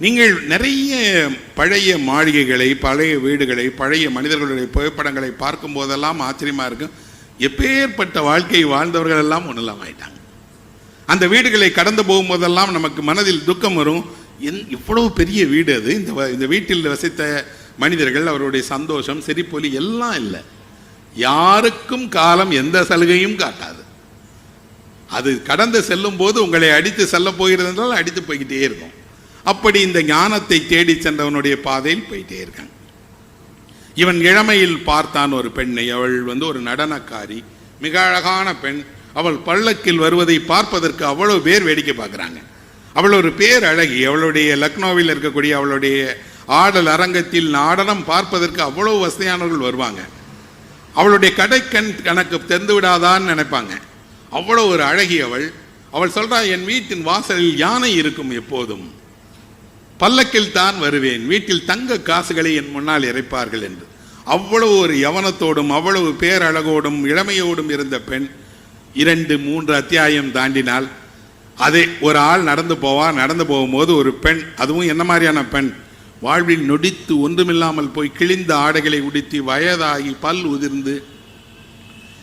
நீங்கள் நிறைய பழைய மாளிகைகளை பழைய வீடுகளை பழைய மனிதர்களுடைய புகைப்படங்களை பார்க்கும் போதெல்லாம் ஆச்சரியமா இருக்கும். எப்பேற்பட்ட வாழ்க்கை வாழ்ந்தவர்கள் எல்லாம் ஒன்றெல்லாம் ஆயிட்டாங்க. அந்த வீடுகளை கடந்து போகும்போதெல்லாம் நமக்கு மனதில் துக்கம் வரும். என் இவ்வளவு பெரிய வீடு அது. இந்த வ- இந்த வீட்டில் வசித்த மனிதர்கள் அவருடைய சந்தோஷம் சிரிப்பொலி எல்லாம் இல்லை. யாருக்கும் காலம் எந்த சலுகையும் காட்டாது. அது கடந்து செல்லும் போது உங்களை அடித்து செல்ல போகிறது என்றால் அடித்து போய்கிட்டே இருக்கும். அப்படி இந்த ஞானத்தை தேடி சென்றவனுடைய பாதையில் போயிட்டே இருக்கான். இவன் இளமையில் பார்த்தான் ஒரு பெண்ணை. அவள் வந்து ஒரு நடனக்காரி மிக அழகான பெண். அவள் பல்லக்கில் வருவதை பார்ப்பதற்கு அவ்வளோ பேர் வேடிக்கை பார்க்குறாங்க. அவள் ஒரு பேர் அழகி அவளுடைய லக்னோவில் இருக்கக்கூடிய அவளுடைய ஆடல் அரங்கத்தில் நாடனம் பார்ப்பதற்கு அவ்வளோ வசதியானவர்கள் வருவாங்க. அவளுடைய கடைக்கண் கணக்கு தெரிந்து விடாதான்னு நினைப்பாங்க. அவ்வளோ ஒரு அழகி அவள். அவள் சொல்கிறா என் வீட்டின் வாசலில் யானை இருக்கும் எப்போதும். பல்லக்கில் தான் வருவேன். வீட்டில் தங்க காசுகளை என் முன்னால் இறைப்பார்கள் என்று. அவ்வளவு ஒரு யவனத்தோடும் அவ்வளவு பேரழகோடும் இளமையோடும் இருந்த பெண் இரண்டு மூன்று அத்தியாயம் தாண்டினால் அதை ஒரு ஆள் நடந்து போவா நடந்து போகும்போது ஒரு பெண் அதுவும் என்ன மாதிரியான பெண்? வாழ்வில் நொடித்து ஒன்றுமில்லாமல் போய் கிழிந்த ஆடைகளை உடுத்தி வயதாகி பல் உதிர்ந்து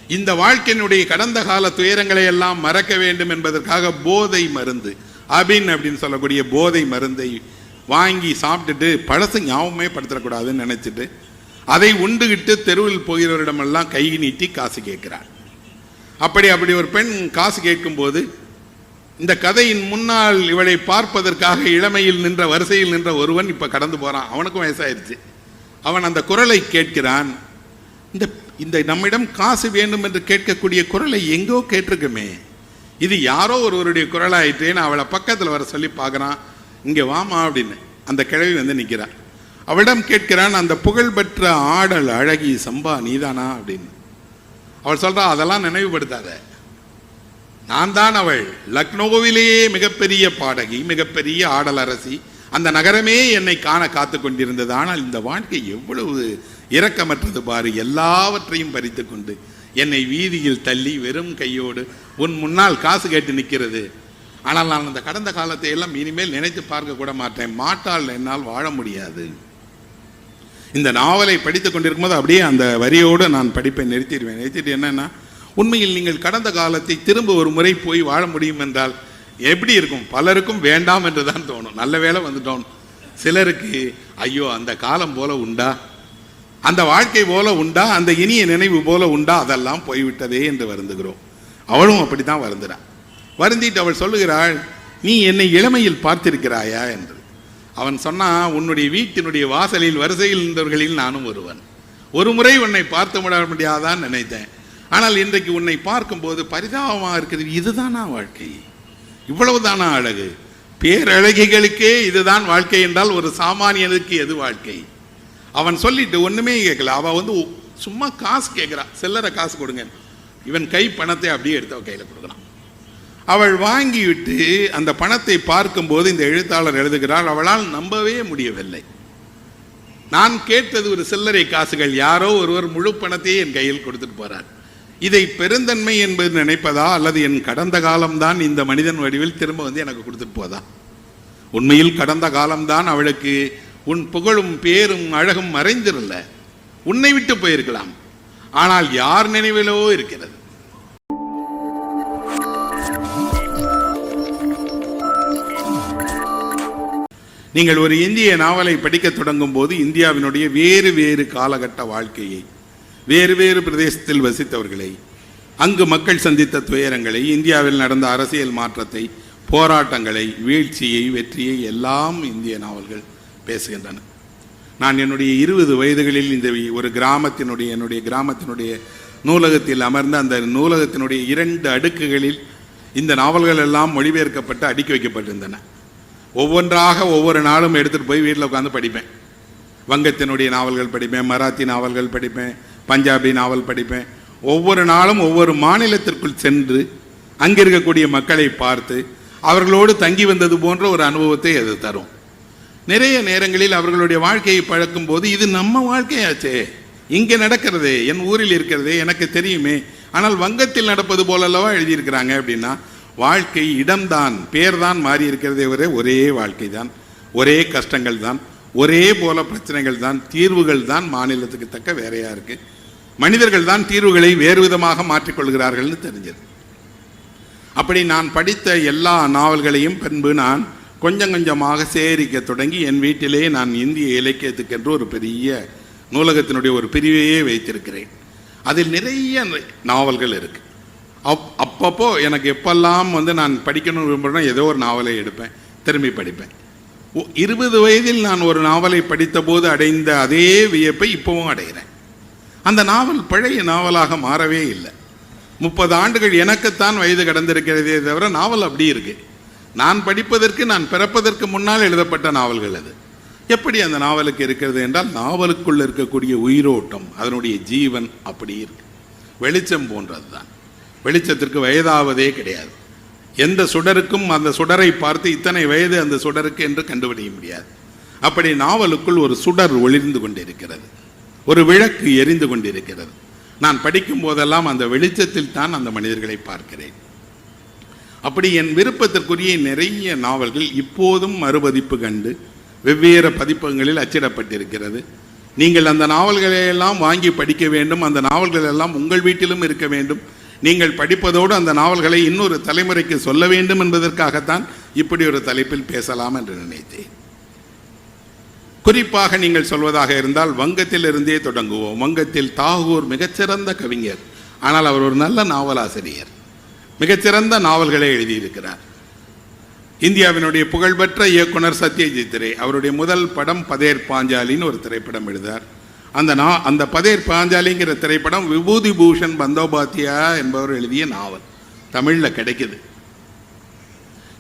இந்த வாழ்க்கையினுடைய கடந்த கால துயரங்களை எல்லாம் மறக்க வேண்டும் என்பதற்காக போதை மருந்து அபின் அப்படின்னு சொல்லக்கூடிய போதை மருந்தை வாங்கி சாப்பிட்டுட்டு பழசு ஞாபகமே படுத்தக்கூடாதுன்னு நினைச்சிட்டு அதை உண்டுகிட்டு தெருவில் போகிறவரிடமெல்லாம் கை நீட்டி காசு கேட்கிறார். அப்படி அப்படி ஒரு பெண் காசு கேட்கும்போது இந்த கதையின் முன்னால் இவளை பார்ப்பதற்காக இளமையில் நின்ற வரிசையில் நின்ற ஒருவன் இப்போ கடந்து போகிறான் அவனுக்கும் வயசாயிருச்சு. அவன் அந்த குரலை கேட்கிறான். இந்த இந்த நம்மிடம் காசு வேண்டும் என்று கேட்கக்கூடிய குரலை எங்கோ கேட்டிருக்குமே. இது யாரோ ஒருவருடைய குரலாயிட்டேன்னு அவளை பக்கத்தில் வர சொல்லி பார்க்குறான். இங்கே வாமா அப்படின்னு அந்த கிழவி வந்து நிற்கிறான் அவளிடம் கேட்கிறான் அந்த புகழ்பெற்ற ஆடல் அழகி சம்பா நீதானா? அப்படின்னு. அவள் சொல்கிறா அதெல்லாம் நினைவுபடுத்தாத. நான் தான் அவள். லக்னோவிலேயே மிகப்பெரிய பாடகி மிகப்பெரிய ஆடல் அரசி. அந்த நகரமே என்னை காண காத்து கொண்டிருந்தது. ஆனால் இந்த வாழ்க்கை எவ்வளவு இரக்கமற்றது பாரு. எல்லாவற்றையும் பறித்து கொண்டு என்னை வீதியில் தள்ளி வெறும் கையோடு உன் முன்னால் காசு கேட்டு நிற்கிறது. ஆனால் நான் அந்த கடந்த காலத்தை எல்லாம் இனிமேல் நினைத்து பார்க்க கூட மாட்டேன். மாட்டால் என்னால் வாழ முடியாது. இந்த நாவலை படித்து கொண்டிருக்கும்போது அப்படியே அந்த வரியோடு நான் படிப்பை நிறுத்திடுவேன். நிறுத்திட்டு என்னன்னா உண்மையில் நீங்கள் கடந்த காலத்தை திரும்ப ஒரு முறை போய் வாழ முடியும் என்றால் எப்படி இருக்கும்? பலருக்கும் வேண்டாம் என்று தான் தோணும். நல்ல வேளை வந்துட்டோம். சிலருக்கு ஐயோ அந்த காலம் போல உண்டா? அந்த வாழ்க்கை போல உண்டா? அந்த இனிய நினைவு போல உண்டா? அதெல்லாம் போய்விட்டதே என்று வருந்துகிறோம். அவளும் அப்படி தான் வருந்துறான் வருந்திட்டு அவள் சொல்லுகிறாள் நீ என்னை இளமையில் பார்த்திருக்கிறாயா? என்று. அவன் சொன்னான் உன்னுடைய வீட்டினுடைய வாசலில் வரிசையில் இருந்தவர்களில் நானும் ஒருவன். ஒரு முறை உன்னை பார்த்து விட முடியாதான் நினைத்தேன். ஆனால் இன்றைக்கு உன்னை பார்க்கும்போது பரிதாபமாக இருக்கிறது இதுதானா வாழ்க்கை? இவ்வளவுதானா அழகு? பேரழகிகளுக்கே இதுதான் வாழ்க்கை என்றால் ஒரு சாமானியனுக்கு எது வாழ்க்கை? அவன் சொல்லிட்டு ஒன்றுமே கேட்கல. அவள் வந்து சும்மா காசு கேட்கிறா. சில்லறை காசு கொடுங்க. இவன் கை பணத்தை அப்படியே எடுத்து கையில் கொடுக்கலாம் கொடுக்குறான். அவள் வாங்கிவிட்டு அந்த பணத்தை பார்க்கும்போது இந்த எழுத்தாளர் எழுதுகிறாள் அவளால் நம்பவே முடியவில்லை. நான் கேட்டது ஒரு சில்லறை காசுகள் யாரோ ஒருவர் முழு பணத்தையே என் கையில் கொடுத்துட்டு போறார். இதை பெருந்தன்மை என்பது நினைப்பதா அல்லது என் கடந்த காலம்தான் இந்த மனிதன் வடிவில் திரும்ப வந்து எனக்கு கொடுத்துட்டு போதா? உண்மையில் கடந்த காலம்தான் அவளுக்கு உன் புகழும் பேரும் அழகும் மறைந்திரல உன்னை விட்டு போயிருக்கலாம். ஆனால் யார் நினைவிலோ இருக்கிறது. நீங்கள் ஒரு இந்திய நாவலை படிக்கத் தொடங்கும் போது இந்தியாவினுடைய வேறு வேறு காலகட்ட வாழ்க்கையை வேறு வேறு பிரதேசத்தில் வசித்தவர்களை அங்கு மக்கள் சந்தித்த துயரங்களை இந்தியாவில் நடந்த அரசியல் மாற்றத்தை போராட்டங்களை வீழ்ச்சியை வெற்றியை எல்லாம் இந்திய நாவல்கள் பேசுகின்றன. நான் என்னுடைய இருபது வயதுகளில் இந்த ஒரு கிராமத்தினுடைய என்னுடைய கிராமத்தினுடைய நூலகத்தில் அமர்ந்த அந்த நூலகத்தினுடைய இரண்டு அடுக்குகளில் இந்த நாவல்கள் எல்லாம் மொழிபெயர்க்கப்பட்டு அடுக்கி வைக்கப்பட்டிருந்தன. ஒவ்வொன்றாக ஒவ்வொரு நாளும் எடுத்துகிட்டு போய் வீட்டில் உட்காந்து படிப்பேன். வங்கத்தினுடைய நாவல்கள் படிப்பேன் மராத்தி நாவல்கள் படிப்பேன் பஞ்சாபி நாவல் படிப்பேன். ஒவ்வொரு நாளும் ஒவ்வொரு மாநிலத்திற்குள் சென்று அங்கே இருக்கக்கூடிய மக்களை பார்த்து அவர்களோடு தங்கி வந்தது போன்ற ஒரு அனுபவத்தை அது தரும். நிறைய நேரங்களில் அவர்களுடைய வாழ்க்கையை பழக்கும் போது இது நம்ம வாழ்க்கையாச்சே இங்கே நடக்கிறதே என் ஊரில் இருக்கிறதே எனக்கு தெரியுமே ஆனால் வங்கத்தில் நடப்பது போலல்லவா எழுதியிருக்கிறாங்க அப்படின்னா வாழ்க்கை இடம்தான் பேர் தான் மாறி இருக்கிறதே ஒரே ஒரே வாழ்க்கை தான் ஒரே கஷ்டங்கள் தான் ஒரே போல பிரச்சனைகள் தான் தீர்வுகள் தான் மாநிலத்துக்கு தக்க வேறையாக இருக்கு. மனிதர்கள் தான் தீர்வுகளை வேறு விதமாக மாற்றிக்கொள்கிறார்கள்னு தெரிஞ்சது. அப்படி நான் படித்த எல்லா நாவல்களையும் பின்பு நான் கொஞ்சம் கொஞ்சமாக சேகரிக்க தொடங்கி என் வீட்டிலே நான் இந்திய இலக்கியத்துக்கென்று ஒரு பெரிய நூலகத்தினுடைய ஒரு பிரிவையே வைத்திருக்கிறேன். அதில் நிறைய நாவல்கள் இருக்குது அப் அப்பப்போ எனக்கு எப்பெல்லாம் வந்து நான் படிக்கணும் விரும்புகிறேன்னா ஏதோ ஒரு நாவலை எடுப்பேன் திரும்பி படிப்பேன். ஒ- இருபது வயதில் நான் ஒரு நாவலை படித்தபோது அடைந்த அதே வியப்பை இப்போவும் அடைகிறேன். அந்த நாவல் பழைய நாவலாக மாறவே இல்லை. முப்பது ஆண்டுகள் எனக்குத்தான் வயது கடந்திருக்கிறதே தவிர நாவல் அப்படி இருக்கு. நான் படிப்பதற்கு நான் பிறப்பதற்கு முன்னால் எழுதப்பட்ட நாவல்கள் அது. எப்படி அந்த நாவலுக்கு இருக்கிறது என்றால் நாவலுக்குள் இருக்கக்கூடிய உயிரோட்டம் அதனுடைய ஜீவன் அப்படி இருக்கு. வெளிச்சம் போன்றது தான் வெளிச்சத்திற்கு வயதாவதே கிடையாது. எந்த சுடருக்கும் அந்த சுடரை பார்த்து இத்தனை வயது அந்த சுடருக்கு என்று கண்டுபிடிக்க முடியாது. அப்படி நாவலுக்குள் ஒரு சுடர் ஒளிர்ந்து கொண்டிருக்கிறது. ஒரு விளக்கு எரிந்து கொண்டிருக்கிறது. நான் படிக்கும் போதெல்லாம் அந்த வெளிச்சத்தில் தான் அந்த மனிதர்களை பார்க்கிறேன். அப்படி என் விருப்பத்திற்குரிய நிறைய நாவல்கள் இப்போதும் மறுபதிப்பு கண்டு வெவ்வேறு பதிப்பகங்களில் அச்சிடப்பட்டிருக்கிறது. நீங்கள் அந்த நாவல்களையெல்லாம் வாங்கி படிக்க வேண்டும். அந்த நாவல்கள் எல்லாம் உங்கள் வீட்டிலும் இருக்க வேண்டும். நீங்கள் படிப்பதோடு அந்த நாவல்களை இன்னொரு தலைமுறைக்கு சொல்ல வேண்டும் என்பதற்காகத்தான் இப்படி ஒரு தலைப்பில் பேசலாம் என்று நினைத்தேன். குறிப்பாக நீங்கள் சொல்வதாக இருந்தால் வங்கத்தில் இருந்தே தொடங்குவோம். வங்கத்தில் தாகூர் மிகச்சிறந்த கவிஞர். ஆனால் அவர் ஒரு நல்ல நாவலாசிரியர். மிகச்சிறந்த நாவல்களை எழுதியிருக்கிறார். இந்தியாவினுடைய புகழ்பெற்ற இயக்குனர் சத்யஜித் ரே அவருடைய முதல் படம் பதேர் பாஞ்சாலின்னு ஒரு திரைப்படம் எழுதார். அந்த நா அந்த பதேர் பாஞ்சாலிங்கிற திரைப்படம் விபூதி பூஷன் பந்தோபாத்தியா என்பவர் எழுதிய நாவல். தமிழில் கிடைக்குது.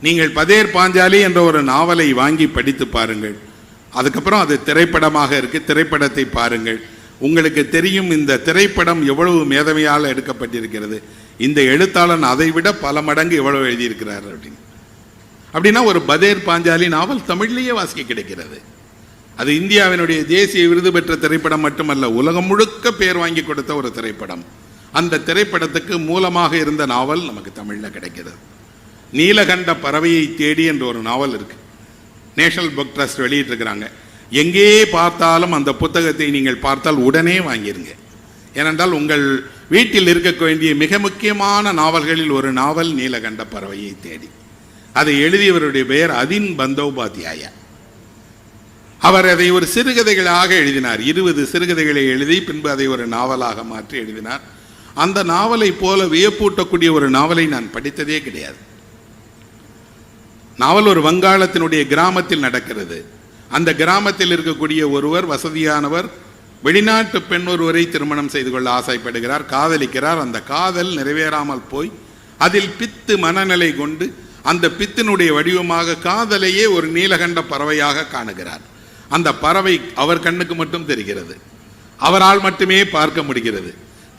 நீங்கள் பதேர் பாஞ்சாலி என்ற ஒரு நாவலை வாங்கி படித்து பாருங்கள். அதுக்கப்புறம் அது திரைப்படமாக இருக்குது திரைப்படத்தை பாருங்கள். உங்களுக்கு தெரியும் இந்த திரைப்படம் எவ்வளவு மேதமையால் எடுக்கப்பட்டிருக்கிறது. இந்த எழுத்தாளன் அதை விட பல மடங்கு எவ்வளவு எழுதியிருக்கிறார் அப்படின்னு. அப்படின்னா ஒரு பதேர் பாஞ்சாலி நாவல் தமிழ்லேயே வாசிக்க கிடைக்கிறது. அது இந்தியாவினுடைய தேசிய விருது பெற்ற திரைப்படம் மட்டுமல்ல உலகம் முழுக்க பேர் வாங்கி கொடுத்த ஒரு திரைப்படம். அந்த திரைப்படத்துக்கு மூலமாக இருந்த நாவல் நமக்கு தமிழில் கிடைக்கிறது. நீலகண்ட பறவையை தேடி என்ற ஒரு நாவல் இருக்கு. நேஷனல் புக் ட்ரஸ்ட் வெளியிட்டிருக்கிறாங்க. எங்கே பார்த்தாலும் அந்த புத்தகத்தை நீங்கள் பார்த்தால் உடனே வாங்கிருங்க. ஏனென்றால் உங்கள் வீட்டில் இருக்க வேண்டிய மிக முக்கியமான நாவல்களில் ஒரு நாவல் நீலகண்ட பறவையை தேடி. அதை எழுதியவருடைய பெயர் அதின் பந்தோபாத்தியாயா அவர் அதை ஒரு சிறுகதைகளாக எழுதினார். இருபது சிறுகதைகளை எழுதி பின்பு அதை ஒரு நாவலாக மாற்றி எழுதினார். அந்த நாவலை போல வியப்பூட்டக்கூடிய ஒரு நாவலை நான் படித்ததே கிடையாது. நாவல் ஒரு வங்காளத்தினுடைய கிராமத்தில் நடக்கிறது. அந்த கிராமத்தில் இருக்கக்கூடிய ஒருவர் வசதியானவர் வெளிநாட்டு பெண் ஒருவரை திருமணம் செய்து கொள்ள ஆசைப்படுகிறார் காதலிக்கிறார். அந்த காதல் நிறைவேறாமல் போய் அதில் பித்து மனநிலை கொண்டு அந்த பித்தினுடைய வடிவமாக காதலையே ஒரு நீலகண்ட பறவையாக காணுகிறார். அந்த பறவை அவர் கண்ணுக்கு மட்டும் தெரிகிறது. அவரால் மட்டுமே பார்க்க முடிகிறது.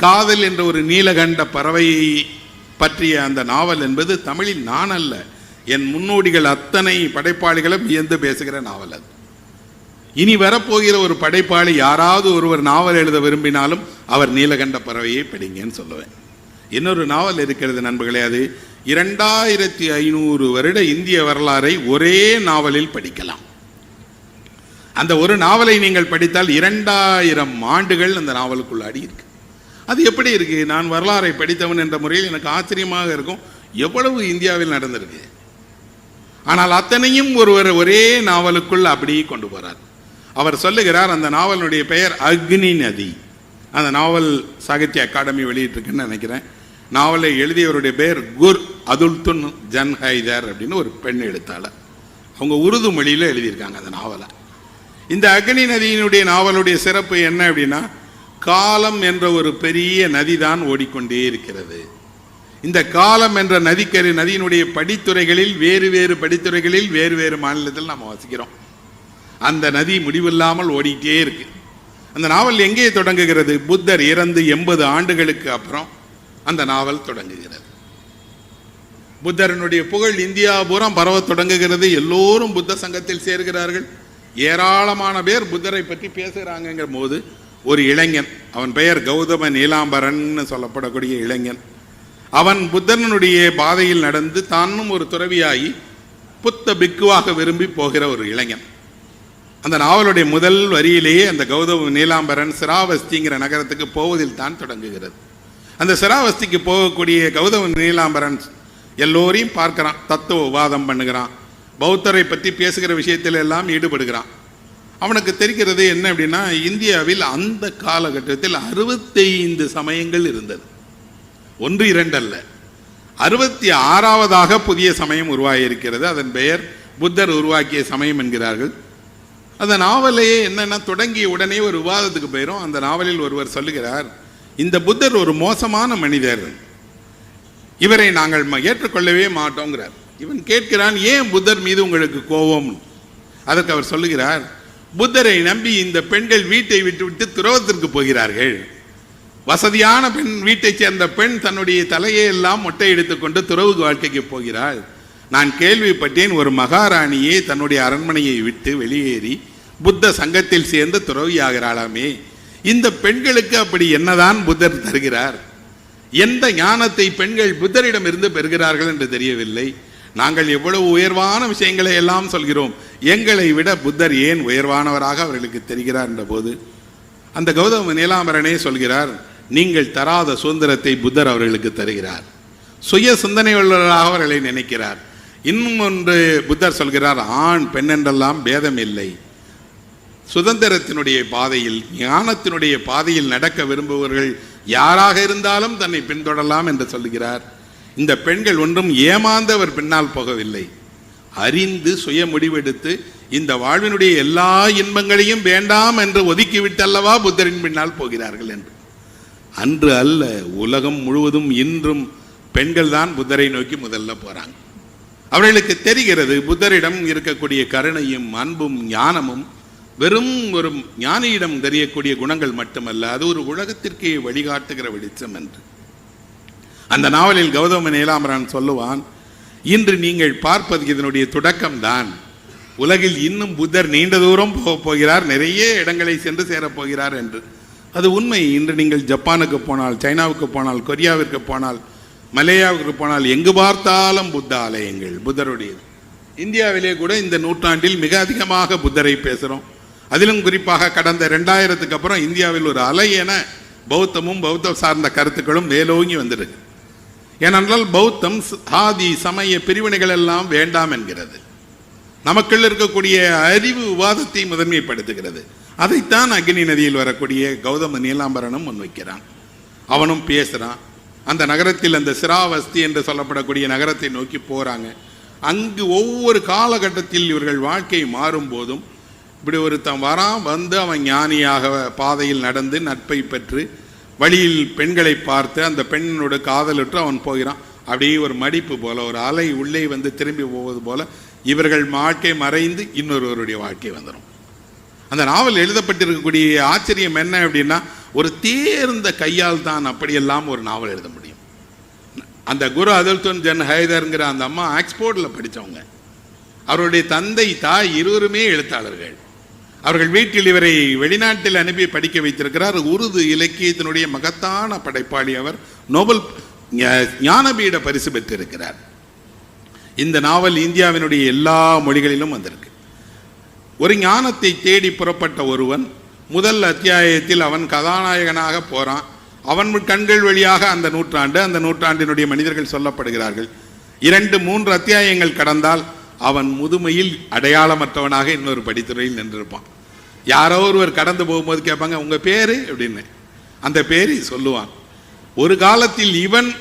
காதல் என்ற ஒரு நீலகண்ட பறவையை பற்றிய அந்த நாவல் என்பது தமிழில் நான் அல்ல என் முன்னோடிகள் அத்தனை படைப்பாளிகளும் வியந்து பேசுகிற நாவல் அது. இனி வரப்போகிற ஒரு படைப்பாளி யாராவது ஒருவர் நாவல் எழுத விரும்பினாலும் அவர் நீலகண்ட பறவையை படிங்கன்னு சொல்லுவேன். இன்னொரு நாவல் இருக்கிறது நண்பர்களே அது இரண்டாயிரத்தி ஐநூறு வருட இந்திய வரலாறை ஒரே நாவலில் படிக்கலாம். அந்த ஒரு நாவலை நீங்கள் படித்தால் இரண்டாயிரம் ஆண்டுகள் அந்த நாவலுக்குள்ள அடி இருக்கு. அது எப்படி இருக்கு? நான் வரலாறை படித்தவன் என்ற முறையில் எனக்கு ஆச்சரியமாக இருக்கும். எவ்வளவு இந்தியாவில் நடந்திருக்கு. ஆனால் அத்தனையும் ஒருவர் ஒரே நாவலுக்குள் அப்படி கொண்டு போறார். அவர் சொல்லுகிறார் அந்த நாவலுடைய பெயர் அக்னி நதி. அந்த நாவல் சாகித்ய அகாடமி வெளியிட்டிருக்குன்னு நினைக்கிறேன். நாவலை எழுதியவருடைய பெயர் குர் அதுல்துன் ஜன் ஹைதர் அப்படின்னு ஒரு பெண் எழுத்தாளர். அவங்க உருது மொழியில் எழுதியிருக்காங்க அந்த நாவலை. இந்த அக்னி நதியினுடைய நாவலுடைய சிறப்பு என்ன அப்படின்னா காலம் என்ற ஒரு பெரிய நதி தான் ஓடிக்கொண்டே இருக்கிறது. இந்த காலம் என்ற நதிக்கரை நதியினுடைய படித்துறைகளில் வேறு வேறு படித்துறைகளில் வேறு வேறு மாநிலத்தில் நம்ம வசிக்கிறோம். அந்த நதி முடிவில்லாமல் ஓடிக்கிட்டே இருக்கு. அந்த நாவல் எங்கே தொடங்குகிறது? புத்தர் இறந்து எண்பது ஆண்டுகளுக்கு அப்புறம் அந்த நாவல் தொடங்குகிறது. புத்தரனுடைய புகழ் இந்தியா பூரம் பரவத் தொடங்குகிறது. எல்லோரும் புத்த சங்கத்தில் சேர்கிறார்கள். ஏராளமான பேர் புத்தரை பற்றி பேசுகிறாங்கங்கிற போது ஒரு இளைஞன் அவன் பெயர் கௌதம நீலாம்பரன் சொல்லப்படக்கூடிய இளைஞன். அவன் புத்தனுடைய பாதையில் நடந்து தானும் ஒரு துறவியாகி புத்த பிக்குவாக விரும்பி போகிற ஒரு இளைஞன். அந்த நாவலுடைய முதல் வரியிலேயே அந்த கௌதம நீலாம்பரன் சிராவஸ்திங்கிற நகரத்துக்கு போவதில் தான் தொடங்குகிறது. அந்த சிராவஸ்திக்கு போகக்கூடிய கௌதம நீலாம்பரன் எல்லோரையும் பார்க்குறான் தத்துவ வாதம் பண்ணுகிறான். பௌத்தரை பற்றி பேசுகிற விஷயத்தில் எல்லாம் ஈடுபடுகிறான். அவனுக்கு தெரிகிறது என்ன அப்படின்னா இந்தியாவில் அந்த காலகட்டத்தில் அறுபத்தைந்து சமயங்கள் இருந்தது. ஒன்று இரண்டு அல்ல. அறுபத்தி ஆறாவதாக புதிய சமயம் உருவாகியிருக்கிறது. அதன் பெயர் புத்தர் உருவாக்கிய சமயம் என்கிறார்கள். அந்த நாவலையே என்னென்னா தொடங்கிய உடனே ஒரு விவாதத்துக்கு போயிடும் அந்த நாவலில் ஒருவர் சொல்லுகிறார் இந்த புத்தர் ஒரு மோசமான மனிதர். இவரை நாங்கள் ஏற்றுக்கொள்ளவே மாட்டோங்கிறார். இவன் கேட்கிறான் ஏன் புத்தர் மீது உங்களுக்கு கோபம்? அதற்கு அவர் சொல்லுகிறார் புத்தரை நம்பி இந்த பெண்கள் வீட்டை விட்டுவிட்டு துறவத்திற்கு போகிறார்கள். வசதியான பெண் வீட்டைச் சேர்ந்த பெண் தன்னுடைய தலையை எல்லாம் மொட்டை எடுத்துக்கொண்டு துறவு வாழ்க்கைக்கு போகிறாள். நான் கேள்விப்பட்டேன் ஒரு மகாராணியே தன்னுடைய அரண்மனையை விட்டு வெளியேறி புத்த சங்கத்தில் சேர்ந்து துறவியாகிறாளாமே. இந்த பெண்களுக்கு அப்படி என்னதான் புத்தர் தருகிறார்? எந்த ஞானத்தை பெண்கள் புத்தரிடம் இருந்து பெறுகிறார்கள் என்று தெரியவில்லை. நாங்கள் எவ்வளவு உயர்வான விஷயங்களை எல்லாம் சொல்கிறோம். எங்களை விட புத்தர் ஏன் உயர்வானவராக அவர்களுக்கு தெரிகிறார் என்ற போது அந்த கௌதம நீலாம்பரனே சொல்கிறார் நீங்கள் தராத சுதந்திரத்தை புத்தர் அவர்களுக்கு தருகிறார். சுய சிந்தனையுள்ளவராக அவர்களை நினைக்கிறார். இன்னும் ஒன்று புத்தர் சொல்கிறார் ஆண் பெண் என்றெல்லாம் பேதம் இல்லை. சுதந்திரத்தினுடைய பாதையில் ஞானத்தினுடைய பாதையில் நடக்க விரும்புபவர்கள் யாராக இருந்தாலும் தன்னை பின்தொடரலாம் என்று சொல்கிறார். இந்த பெண்கள் ஒன்றும் ஏமாந்தவர் பின்னால் போகவில்லை. அறிந்து சுய முடிவெடுத்து இந்த வாழ்வினுடைய எல்லா இன்பங்களையும் வேண்டாம் என்று ஒதுக்கிவிட்டல்லவா புத்தரின் பின்னால் போகிறார்கள் என்று. அன்று அல்ல உலகம் முழுவதும் இன்றும் பெண்கள் தான் புத்தரை நோக்கி முதல்ல போறாங்க. அவர்களுக்கு தெரிகிறது புத்தரிடம் இருக்கக்கூடிய கருணையும் அன்பும் ஞானமும் வெறும் ஒரு ஞானியிடம் தெரியக்கூடிய குணங்கள் மட்டுமல்ல அது ஒரு உலகத்திற்கே வழிகாட்டுகிற வெளிச்சம் என்று. அந்த நாவலில் கௌதம நீலாம்பரன் சொல்லுவான் இன்று நீங்கள் பார்ப்பது இதனுடைய தொடக்கம்தான். உலகில் இன்னும் புத்தர் நீண்ட தூரம் போகப் போகிறார் நிறைய இடங்களை சென்று சேரப் போகிறார் என்று. அது உண்மை. இன்று நீங்கள் ஜப்பானுக்கு போனால் சைனாவுக்கு போனால் கொரியாவிற்கு போனால் மலேயாவுக்கு போனால் எங்கு பார்த்தாலும் புத்த ஆலயங்கள் புத்தருடையது. இந்தியாவிலே கூட இந்த நூற்றாண்டில் மிக அதிகமாக புத்தரை பேசுகிறோம் அதிலும் குறிப்பாக கடந்த ரெண்டாயிரத்துக்கு அப்புறம் இந்தியாவில் ஒரு அலை என பௌத்தமும் பௌத்தம் சார்ந்த கருத்துக்களும் மேலோங்கி வந்திருக்கு. ஏனென்றால் பௌத்தம் ஆதி சமய பிரிவினைகள் எல்லாம் வேண்டாம் என்கிறது. நமக்குள்ள இருக்கக்கூடிய அறிவு விவாதத்தை முதன்மைப்படுத்துகிறது. அதைத்தான் அக்னி நதியில் வரக்கூடிய கௌதம நீலாம்பரனும் முன்வைக்கிறான். அவனும் பேசுகிறான் அந்த நகரத்தில் அந்த சிராவஸ்தி என்று சொல்லப்படக்கூடிய நகரத்தை நோக்கி போகிறாங்க அங்கு ஒவ்வொரு காலகட்டத்தில் இவர்கள் வாழ்க்கை மாறும் போதும் இப்படி ஒருத்தன் வரான் வந்து அவன் ஞானியாக பாதையில் நடந்து நட்பை பெற்று வழியில் பெண்களை பார்த்து அந்த பெண்ணோட காதலுற்று அவன் போகிறான். அப்படியே ஒரு மடிப்பு போல ஒரு அலை உள்ளே வந்து திரும்பி போவது போல இவர்கள் வாழ்க்கை மறைந்து இன்னொருவருடைய வாழ்க்கை வந்துடும். அந்த நாவல் எழுதப்பட்டிருக்கக்கூடிய ஆச்சரியம் என்ன அப்படின்னா ஒரு தேர்ந்த கையால் தான் அப்படியெல்லாம் ஒரு நாவல் எழுத முடியும். அந்த குரு அதுல்தோன் ஜன் ஹைதர்ங்கிற அந்த அம்மா ஆக்ஸ்போர்டில் படித்தவங்க. அவருடைய தந்தை தாய் இருவருமே எழுத்தாளர்கள். அவர்கள் வீட்டில் இவரை வெளிநாட்டில் அனுப்பி படிக்க வைத்திருக்கிறார். உருது இலக்கியத்தினுடைய மகத்தான படைப்பாளி அவர். நோபல் ஞானபீட பரிசு பெற்றிருக்கிறார். இந்த நாவல் இந்தியாவினுடைய எல்லா மொழிகளிலும் வந்திருக்கு. ஒரு ஞானத்தை தேடி புறப்பட்ட ஒருவன் முதல் அத்தியாயத்தில் அவன் கதாநாயகனாக போகிறான் அவன் கண்கள் வழியாக அந்த நூற்றாண்டு அந்த நூற்றாண்டினுடைய மனிதர்கள் சொல்லப்படுகிறார்கள். இரண்டு மூன்று அத்தியாயங்கள் கடந்தால் அவன் முதுமையில் அடையாளமற்றவனாக இன்னொரு படித்துறையில் நின்றிருப்பான். யாரோ ஒருவர் கடந்து போகும்போது கேட்பாங்க உங்கள் பேர்? அப்படின்னு. அந்த பேரை சொல்லுவான். ஒரு காலத்தில் இவன்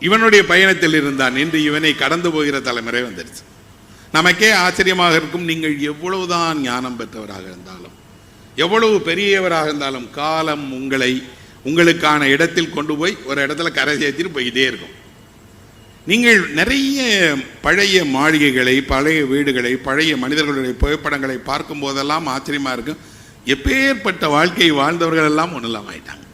இவனுடைய பயணத்தில் இருந்தான். இன்று இவனை கடந்து போகிற தலைமுறை வந்துருச்சு. நமக்கே ஆச்சரியமாக இருக்கும் நீங்கள் எவ்வளவுதான் ஞானம் பெற்றவராக இருந்தாலும் எவ்வளவு பெரியவராக இருந்தாலும் காலம் உங்களை உங்களுக்கான இடத்தில் கொண்டு போய் ஒரு இடத்துல கரை சேர்த்துட்டு போய்கிட்டே இருக்கும். நீங்கள் நிறைய பழைய மாளிகைகளை பழைய வீடுகளை பழைய மனிதர்களுடைய புகைப்படங்களை பார்க்கும் போதெல்லாம் ஆச்சரியமாக இருக்கும் எப்பேற்பட்ட வாழ்க்கையை வாழ்ந்தவர்கள் எல்லாம் ஒன்றுலாம் ஆயிட்டாங்க.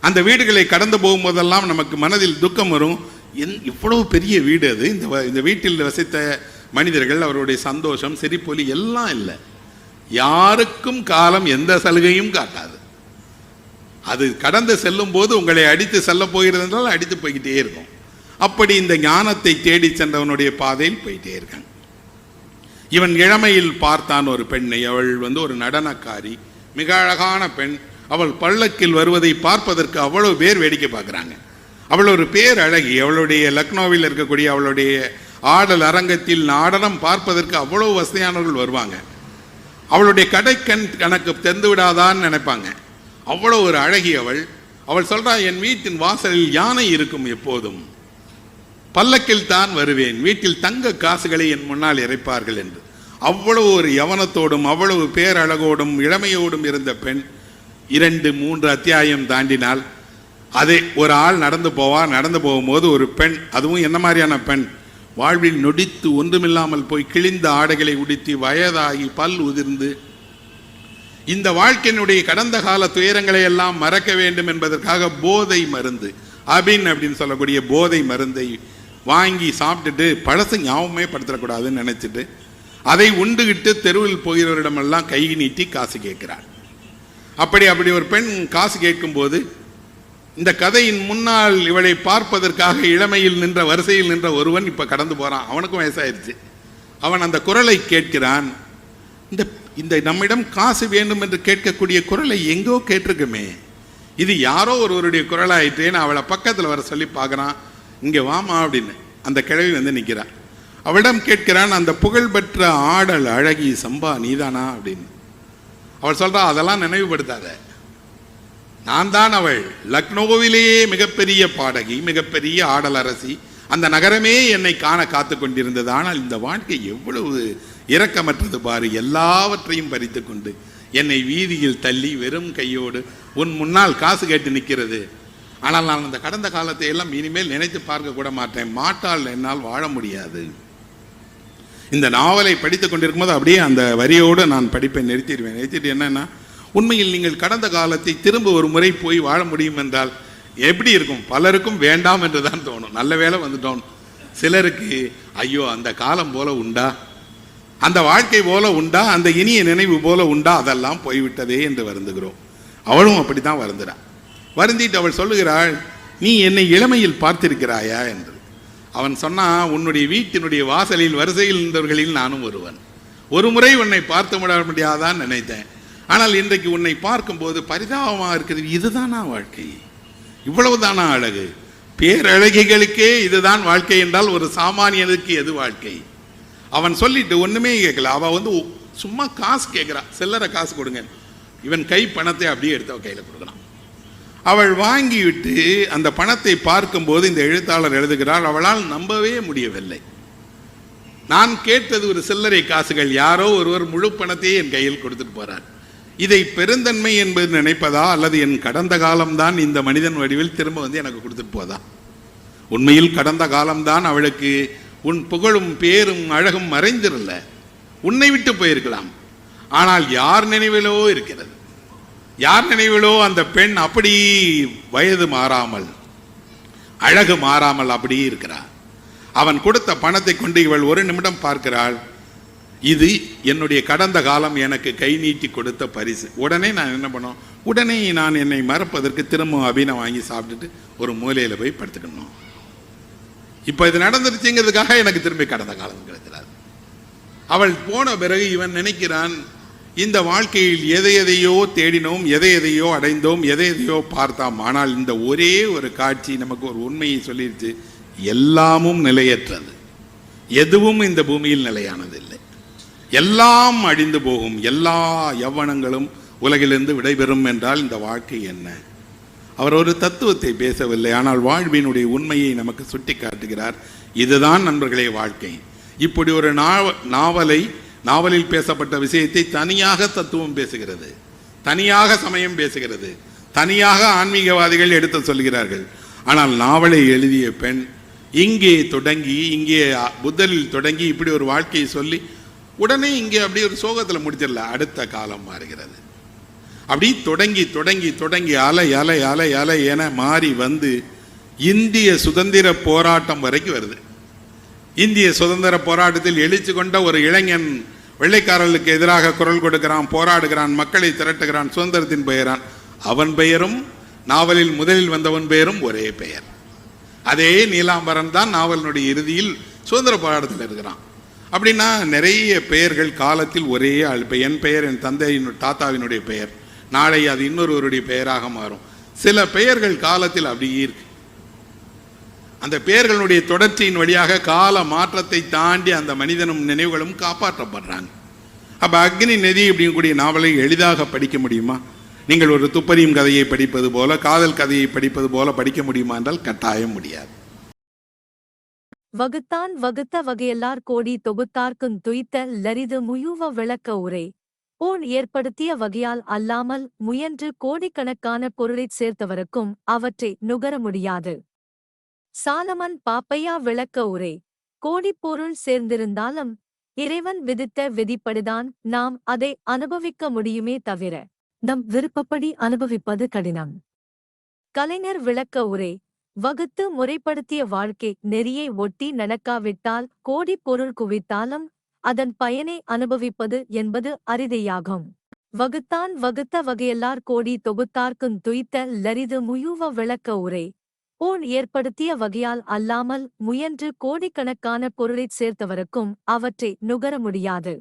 அந்த வீடுகளை கடந்து போகும்போதெல்லாம் நமக்கு மனதில் துக்கம் வரும். என் இவ்வளவு பெரிய வீடு அது. இந்த வ- இந்த வீட்டில் வசித்த மனிதர்கள் அவருடைய சந்தோஷம் சிரிப்பொலி எல்லாம் இல்லை. யாருக்கும் காலம் எந்த சலுகையும் காட்டாது. அது கடந்து செல்லும் போது உங்களை அடித்து செல்ல போகிறது என்றால் அடித்து போய்கிட்டே இருக்கும். அப்படி இந்த ஞானத்தை தேடி சென்றவனுடைய பாதையில் போயிட்டே இருக்கான். இவன் இளமையில் பார்த்தான் ஒரு பெண்ணை. அவள் வந்து ஒரு நடனக்காரி மிக அழகான பெண். அவள் பல்லக்கில் வருவதை பார்ப்பதற்கு அவ்வளவு பேர் வேடிக்கை பார்க்குறாங்க. அவள் ஒரு பேர் அழகி அவளுடைய லக்னோவில் இருக்கக்கூடிய அவளுடைய ஆடல் அரங்கத்தில் நாடனம் பார்ப்பதற்கு அவ்வளவு வசதியானவர்கள் வருவாங்க. அவளுடைய கடைக்கண் கணக்கு தெரிந்து விடாதான்னு நினைப்பாங்க. அவ்வளோ ஒரு அழகி அவள். அவள் சொல்கிறா என் வீட்டின் வாசலில் யானை இருக்கும் எப்போதும். பல்லக்கில் தான் வருவேன் வீட்டில் தங்க காசுகளை என் முன்னால் இறைப்பார்கள் என்று. அவ்வளவு ஒரு யவனத்தோடும் அவ்வளவு பேரழகோடும் இளமையோடும் இருந்த பெண் இரண்டு மூன்று அத்தியாயம் தாண்டினால் அதே ஒரு ஆள் நடந்து போவா நடந்து போகும்போது ஒரு பெண் அதுவும் என்ன மாதிரியான பெண்? வாழ்வில் நொடித்து ஒன்றுமில்லாமல் போய் கிழிந்த ஆடைகளை உடுத்தி வயதாகி பல் உதிர்ந்து இந்த வாழ்க்கையினுடைய கடந்த கால துயரங்களை எல்லாம் மறக்க வேண்டும் என்பதற்காக போதை மருந்து அபின் அப்படின்னு சொல்லக்கூடிய போதை மருந்தை வாங்கி சாப்பிட்டுட்டு பழசு ஞாபகமே படுத்தக்கூடாதுன்னு நினச்சிட்டு அதை உண்டுகிட்டு தெருவில் போகிறவரிடமெல்லாம் கை நீட்டி காசு கேட்கிறார். அப்படி அப்படி ஒரு பெண் காசு கேட்கும்போது இந்த கதையின் முன்னால் இவளை பார்ப்பதற்காக இளமையில் நின்ற வரிசையில் நின்ற ஒருவன் இப்போ கடந்து போகிறான் அவனுக்கும் வயசாயிருச்சு. அவன் அந்த குரலை கேட்கிறான். இந்த இந்த நம்மிடம் காசு வேண்டும் என்று கேட்கக்கூடிய குரலை எங்கோ கேட்டிருக்குமே. இது யாரோ ஒருவருடைய குரலாயிட்டேன்னு அவளை பக்கத்தில் வர சொல்லி பார்க்குறான். இங்கே வாமா அப்படின்னு அந்த கிழவி வந்து நிற்கிறான் அவளிடம் கேட்கிறான் அந்த புகழ்பெற்ற ஆடல் அழகி சம்பா நீதானா அப்படின்னு. அவள் சொல்றா அதெல்லாம் நினைவுபடுத்தாத. நான் தான் அவள். லக்னோவிலேயே மிகப்பெரிய பாடகி மிகப்பெரிய ஆடல் அரசி அந்த நகரமே என்னை காண காத்து கொண்டிருந்தது. ஆனால் இந்த வாழ்க்கை எவ்வளவு இரக்கமற்றது பாரு. எல்லாவற்றையும் பறித்து கொண்டு என்னை வீதியில் தள்ளி வெறும் கையோடு உன் முன்னால் காசு கேட்டு நிற்கிறது. ஆனால் நான் அந்த கடந்த காலத்தை எல்லாம் இனிமேல் நினைத்து பார்க்க கூட மாட்டேன். மாட்டால் என்னால் வாழ முடியாது. இந்த நாவலை படித்துக் கொண்டிருக்கும் போது அப்படியே அந்த வரியோடு நான் படிப்பை நிறுத்திடுவேன். நிறுத்திட்டு என்னன்னா உண்மையில் நீங்கள் கடந்த காலத்தை திரும்ப ஒரு முறை போய் வாழ முடியும் என்றால் எப்படி இருக்கும்? பலருக்கும் வேண்டாம் என்று தான் தோணும். நல்ல வேலை வந்துட்டோம். சிலருக்கு ஐயோ அந்த காலம் போல உண்டா? அந்த வாழ்க்கை போல உண்டா? அந்த இனிய நினைவு போல உண்டா? அதெல்லாம் போய்விட்டதே என்று வருந்துகிறோம். அவளும் அப்படி தான் வருந்துறான் வருந்திட்டு அவள் சொல்லுகிறாள் நீ என்னை இளமையில் பார்த்திருக்கிறாயா? என்று. அவன் சொன்னான் உன்னுடைய வீட்டினுடைய வாசலில் வரிசையில் நின்றவர்களில் நானும் ஒருவன். ஒரு முறை உன்னை பார்த்து விட முடியாதான்னு நினைத்தேன். ஆனால் இன்றைக்கு உன்னை பார்க்கும்போது பரிதாபமாக இருக்குது இதுதானா வாழ்க்கை? இவ்வளவுதானா அழகு? பேரழகிகளுக்கே இதுதான் வாழ்க்கை என்றால் ஒரு சாமானியனுக்கு எது வாழ்க்கை? அவன் சொல்லிட்டு ஒன்றுமே கேட்கல. அவள் வந்து சும்மா காசு கேட்குறா. சில்லறை காசு கொடுங்க. இவன் கை பணத்தை அப்படியே எடுத்து அவ கையில் கொடுக்குறான். அவள் வாங்கிவிட்டு அந்த பணத்தை பார்க்கும்போது இந்த எழுத்தாளர் எழுதுகிறாள் அவளால் நம்பவே முடியவில்லை. நான் கேட்டது ஒரு சில்லறை காசுகள் யாரோ ஒருவர் முழு பணத்தையே என் கையில் கொடுத்துட்டு போறார். இதை பெருந்தன்மை என்பது நினைப்பதா? அல்லது என் கடந்த காலம்தான் இந்த மனிதன் வடிவில் திரும்ப வந்து எனக்கு கொடுத்துட்டு போதா? உண்மையில் கடந்த காலம்தான் அவளுக்கு உன் புகழும் பேரும் அழகும் மறைந்திரல உன்னை விட்டு போயிருக்கலாம். ஆனால் யார் நினைவிலோ இருக்கிறது. யார் நினைவிலோ அந்த பெண் அப்படி வயது மாறாமல் அழகு மாறாமல் அப்படியே இருக்கிறார் அவன் கொடுத்த பணத்தை கொண்டு இவள் ஒரு நிமிடம் பார்க்கிறாள். இது என்னுடைய கடந்த காலம் எனக்கு கை நீட்டி கொடுத்த பரிசு. உடனே நான் என்ன பண்ணோம்? உடனே நான் என்னை மறப்பதற்கு திரும்ப அபினை வாங்கி சாப்பிட்டுட்டு ஒரு மூலையில் போய் படுத்துக்கணும். இப்போ இது நடந்துருச்சுங்கிறதுக்காக எனக்கு திரும்பி கடந்த காலம் கிடைக்கிறார் அவள் போன பிறகு இவன் நினைக்கிறான் இந்த வாழ்க்கையில் எதை எதையோ தேடினோம் எதை எதையோ அடைந்தோம் எதை எதையோ பார்த்தோம். ஆனால் இந்த ஒரே ஒரு காட்சி நமக்கு ஒரு உண்மையை சொல்லிருச்சு. எல்லாமும் நிலையற்றது. எதுவும் இந்த பூமியில் நிலையானது இல்லை எல்லாம் அழிந்து போகும். எல்லா யவ்வனங்களும் உலகிலிருந்து விடைபெறும் என்றால் இந்த வாழ்க்கை என்ன? அவர் ஒரு தத்துவத்தை பேசவில்லை. ஆனால் வாழ்வினுடைய உண்மையை நமக்கு சுட்டி காட்டுகிறார் இதுதான் நண்பர்களே வாழ்க்கை. இப்படி ஒரு நாவ நாவலை நாவலில் பேசப்பட்ட விஷயத்தை தனியாக தத்துவம் பேசுகிறது. தனியாக சமயம் பேசுகிறது. தனியாக ஆன்மீகவாதிகள் எடுத்து சொல்கிறார்கள். ஆனால் நாவலை எழுதிய பெண் இங்கே தொடங்கி இங்கே புத்தரில் தொடங்கி இப்படி ஒரு வாழ்க்கையை சொல்லி உடனே இங்கே அப்படியே ஒரு சோகத்தில் முடிச்சிடல. அடுத்த காலம் மாறுகிறது. அப்படி தொடங்கி தொடங்கி தொடங்கி அலை அலை அலை அலை என மாறி வந்து இந்திய சுதந்திர போராட்டம் வரைக்கும் வருது. இந்திய சுதந்திர போராட்டத்தில் எழுச்சி கொண்ட ஒரு இளைஞன் வெள்ளைக்காரர்களுக்கு எதிராக குரல் கொடுக்கிறான் போராடுகிறான் மக்களை திரட்டுகிறான் சுதந்திரத்தின் பெயரான். அவன் பெயரும் நாவலில் முதலில் வந்தவன் பெயரும் ஒரே பெயர். அதே நீலாம்பரன் தான் நாவலினுடைய இறுதியில் சுதந்திர போராட்டத்தில் இருக்கிறான். அப்படின்னா நிறைய பெயர்கள் காலத்தில் ஒரே ஆள் இப்போ என் பெயர் என் தந்தையின் தாத்தாவினுடைய பெயர். நாளை அது இன்னொருவருடைய பெயராக மாறும். சில பெயர்கள் காலத்தில் அப்படியே இருக்கு. அந்த பெயர்களுடைய தொடர்ச்சியின் வழியாக கால மாற்றத்தை தாண்டி அந்த மனிதனும் நினைவுகளும் காப்பாற்றப்படுறாங்க. அப்போ அக்னி நதி அப்படிங்கக்கூடிய நாவலை எளிதாக படிக்க முடியுமா? நீங்கள் ஒரு துப்பறியும் கதையை படிப்பது போல காதல் கதையை படிப்பது போல படிக்க முடியுமா என்றால் கட்டாயம் முடியாது. வகுத்தான் வகுத்த வகையெல்லார் கோடி தொகுத்தார்க்குந் துய்த்த லரிது முயுவ விளக்க உரை. போன் ஏற்படுத்திய வகையால் அல்லாமல் முயன்று கோடிக்கணக்கான பொருளைச் சேர்த்தவருக்கும் அவற்றை நுகர முடியாது. சாலமன் பாப்பையா விளக்க உரை. கோடிப்பொருள் சேர்ந்திருந்தாலும் இறைவன் விதித்த விதிப்படிதான் நாம் அதை அனுபவிக்க முடியுமே தவிர நம் விருப்பப்படி அனுபவிப்பது கடினம். கலைஞர் விளக்க உரை. வகுத்து முறைப்படுத்திய வாழ்க்கை நெறியை ஒட்டி நடக்காவிட்டால் கோடி பொருள் குவித்தாலும் அதன் பயனை அனுபவிப்பது என்பது அரிதையாகும். வகுத்தான் வகுத்த வகையெல்லார் கோடி தொகுத்தார்க்குந் துய்த்த லரிது முயுவ விளக்க உரை. போன் ஏற்படுத்திய வகையால் அல்லாமல் முயன்று கோடிக்கணக்கான பொருளைச் சேர்த்தவருக்கும் அவற்றை நுகர முடியாது.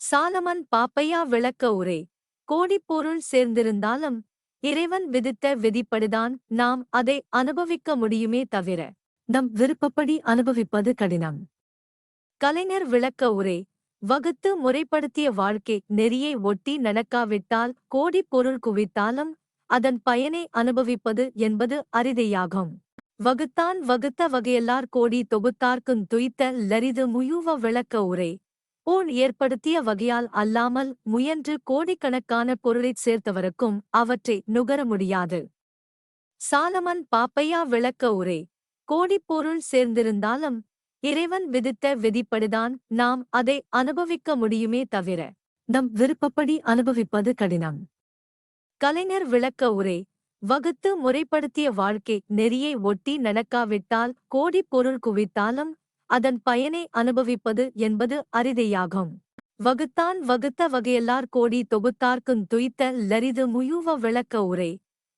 சாலமன் பாப்பையா விளக்க உரை கோடிப்பொருள் சேர்ந்திருந்தாலும் இறைவன் விதித்த விதிப்படிதான் நாம் அதை அனுபவிக்க முடியுமே தவிர நம் விருப்பப்படி அனுபவிப்பது கடினம் கலைஞர் விளக்க உரை வகுத்து முறைப்படுத்திய வாழ்க்கை நெறியை ஒட்டி நடக்காவிட்டால் கோடி பொருள் குவித்தாலும் அதன் பயனை அனுபவிப்பது என்பது அரிதையாகும். வகுத்தான் வகுத்த வகையெல்லார் கோடி தொகுத்தார்க்குந் துய்த்த லரிது முயுவ விளக்க உரை. போல் ஏற்படுத்திய வகையால் அல்லாமல் முயன்று கோடிக்கணக்கான பொருளைச் சேர்த்தவருக்கும் அவற்றை நுகர முடியாது. சாலமன் பாப்பையா விளக்க உரை. கோடிப்பொருள் சேர்ந்திருந்தாலும் இறைவன் விதித்த விதிப்படிதான் நாம் அதை அனுபவிக்க முடியுமே தவிர நம் விருப்பப்படி அனுபவிப்பது கடினம். கலைஞர் விளக்க உரை. வகுத்து முறைப்படுத்திய வாழ்க்கை நெறியை ஒட்டி நடக்காவிட்டால் கோடி பொருள் குவித்தாலும் அதன் பயனை அனுபவிப்பது என்பது அரிதையாகும். வகுத்தான் வகுத்த வகையெல்லார் கோடி தொகுத்தார்க்குந் துய்த்த லரிது முயுவ விளக்க உரை.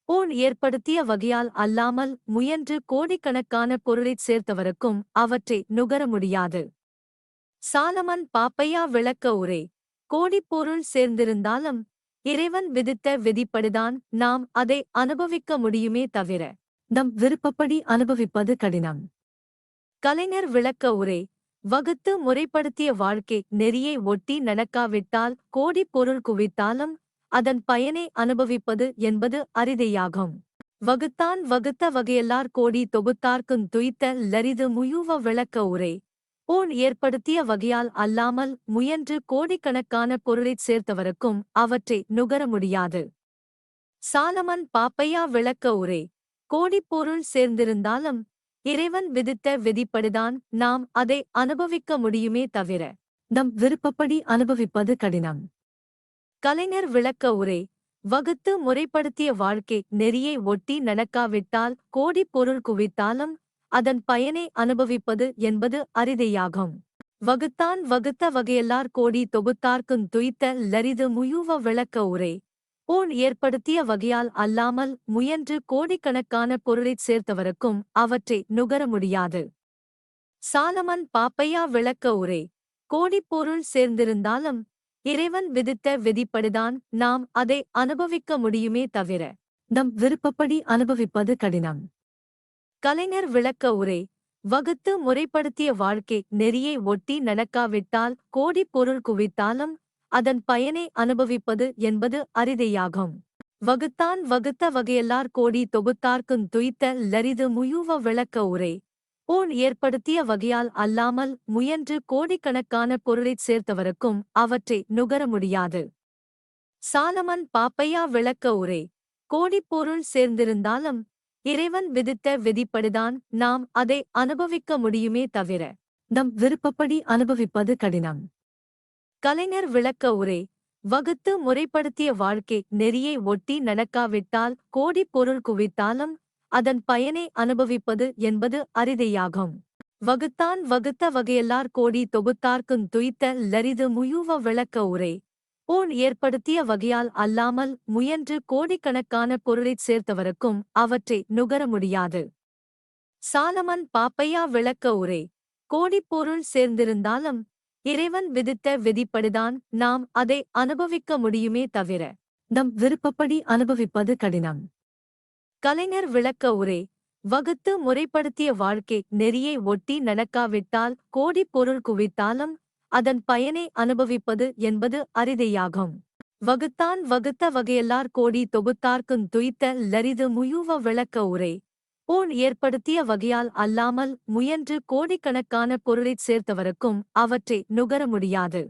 போன் ஏற்படுத்திய வகையால் அல்லாமல் முயன்று கோடிக்கணக்கான பொருளைச் சேர்த்தவருக்கும் அவற்றை நுகர முடியாது. சாலமன் பாப்பையா விளக்க உரை. கோடிப்பொருள் சேர்ந்திருந்தாலும் இறைவன் விதித்த விதிப்படிதான் நாம் அதை அனுபவிக்க முடியுமே தவிர நம் விருப்பப்படி அனுபவிப்பது கடினம். கலைஞர் விளக்க உரை வகுத்து முறைப்படுத்திய வாழ்க்கை நெறியை ஒட்டி நடக்காவிட்டால் கோடி பொருள் குவித்தாலும் அதன் பயனை அனுபவிப்பது என்பது அரிதையாகும். வகுத்தான் வகுத்த வகையெல்லார் கோடி தொகுத்தார்க்குந் துய்த்த லரிது முயுவ விளக்க உரை போன் ஏற்படுத்திய வகையால் அல்லாமல் முயன்று கோடிக்கணக்கான பொருளைச் சேர்த்தவருக்கும் அவற்றை நுகர முடியாது. சாலமன் பாப்பையா விளக்க உரை கோடிப்பொருள் சேர்ந்திருந்தாலும் இறைவன் விதித்த விதிப்படிதான் நாம் அதை அனுபவிக்க முடியுமே தவிர நம் விருப்பப்படி அனுபவிப்பது கடினம். கலைஞர் விளக்க உரை வகுத்து முறைப்படுத்திய வாழ்க்கை நெறியை ஒட்டி நடக்காவிட்டால் கோடி பொருள் குவித்தாலும் அதன் பயனை அனுபவிப்பது என்பது அரிதையாகும். வகுத்தான் வகுத்த வகையெல்லார் கோடி தொகுத்தார்க்குந் துய்த்த லரிது முயுவ விளக்க உரை. போல் ஏற்படுத்திய வகையால் அல்லாமல் முயன்று கோடிக்கணக்கான பொருளைச் சேர்த்தவருக்கும் அவற்றை நுகர முடியாது. சாலமன் பாப்பையா விளக்க உரை. கோடிப்பொருள் சேர்ந்திருந்தாலும் இறைவன் விதித்த விதிப்படிதான் நாம் அதை அனுபவிக்க முடியுமே தவிர நம் விருப்பப்படி அனுபவிப்பது கடினம். கலைஞர் விளக்க உரை. வகுத்து முறைப்படுத்திய வாழ்க்கை நெறியை ஒட்டி நடக்காவிட்டால் கோடி பொருள் குவித்தாலும் அதன் பயனை அனுபவிப்பது என்பது அரிதையாகும். வகுத்தான் வகுத்த வகையெல்லார் கோடி தொகுத்தார்க்குந் துய்த்த லரிது முயுவ விளக்க உரை. போன் ஏற்படுத்திய வகையால் அல்லாமல் முயன்று கோடிக்கணக்கான பொருளைச் சேர்த்தவருக்கும் அவற்றை நுகர முடியாது. சாலமன் பாப்பையா விளக்க உரை. கோடிப்பொருள் சேர்ந்திருந்தாலும் இறைவன் விதித்த விதிப்படிதான் நாம் அதை அனுபவிக்க முடியுமே தவிர நம் விருப்பப்படி அனுபவிப்பது கடினம். கலைஞர் விளக்க உரை வகுத்து முறைப்படுத்திய வாழ்க்கை நெறியை ஒட்டி நடக்காவிட்டால் கோடி பொருள் குவித்தாலும் அதன் பயனை அனுபவிப்பது என்பது அரிதையாகும். வகுத்தான் வகுத்த வகையெல்லார் கோடி தொகுத்தார்க்குந் துய்த்த லரிது முயுவ விளக்க உரை போன் ஏற்படுத்திய வகையால் அல்லாமல் முயன்று கோடிக்கணக்கான பொருளைச் சேர்த்தவருக்கும் அவற்றை நுகர முடியாது. சாலமன் பாப்பையா விளக்க உரை கோடிப்பொருள் சேர்ந்திருந்தாலும் இறைவன் விதித்த விதிப்படிதான் நாம் அதை அனுபவிக்க முடியுமே தவிர நம் விருப்பப்படி அனுபவிப்பது கடினம் கலைஞர் விளக்க உரை வகுத்து முறைப்படுத்திய வாழ்க்கை நெறியை ஒட்டி நடக்காவிட்டால் கோடி பொருள் குவித்தாலும் அதன் பயனை அனுபவிப்பது என்பது அரிதையாகும். வகுத்தான் வகுத்த வகையெல்லார் கோடி தொகுத்தார்க்குந் துய்த்த லரிது முயுவ விளக்க உரை. போன் ஏற்படுத்திய வகையால் அல்லாமல் முயன்று கோடிக்கணக்கான பொருளைச் சேர்த்தவருக்கும் அவற்றை நுகர முடியாது.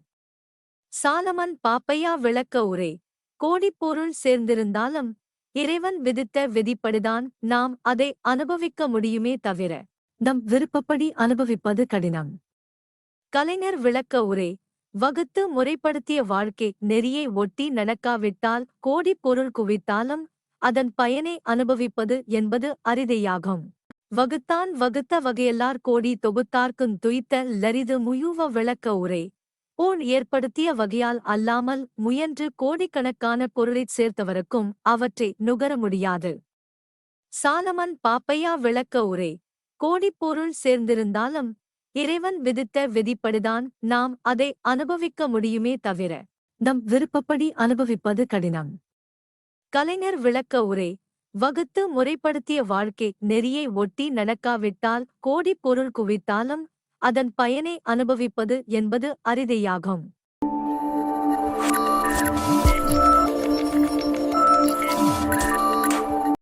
சாலமன் பாப்பையா விளக்க உரை. கோடிப்பொருள் சேர்ந்திருந்தாலும் இறைவன் விதித்த விதிப்படிதான் நாம் அதை அனுபவிக்க முடியுமே தவிர நம் விருப்பப்படி அனுபவிப்பது கடினம். கலைஞர் விளக்க உரை. வகுத்து முறைப்படுத்திய வாழ்க்கை நெறியை ஒட்டி நடக்காவிட்டால் கோடி பொருள் குவித்தாலும் அதன் பயனை அனுபவிப்பது என்பது அரிதையாகும். வகுத்தான் வகுத்த வகையெல்லார் கோடி தொகுத்தார்க்குந் துய்த்த லரிது முயுவ விளக்க உரை. போன் ஏற்படுத்திய வகையால் அல்லாமல் முயன்று கோடிக்கணக்கான பொருளைச் சேர்த்தவருக்கும் அவற்றை நுகர முடியாது. சாலமன் பாப்பையா விளக்க உரை. கோடிப்பொருள் சேர்ந்திருந்தாலும் இறைவன் விதித்த விதிப்படிதான் நாம் அதை அனுபவிக்க முடியுமே தவிர நம் விருப்பப்படி அனுபவிப்பது கடினம். கலைஞர் விளக்க உரை வகுத்து முறைப்படுத்திய வாழ்க்கை நெறியை ஒட்டி நடக்காவிட்டால் கோடி பொருள் குவித்தாலும் அதன் பயனை அனுபவிப்பது என்பது அரிதையாகும்.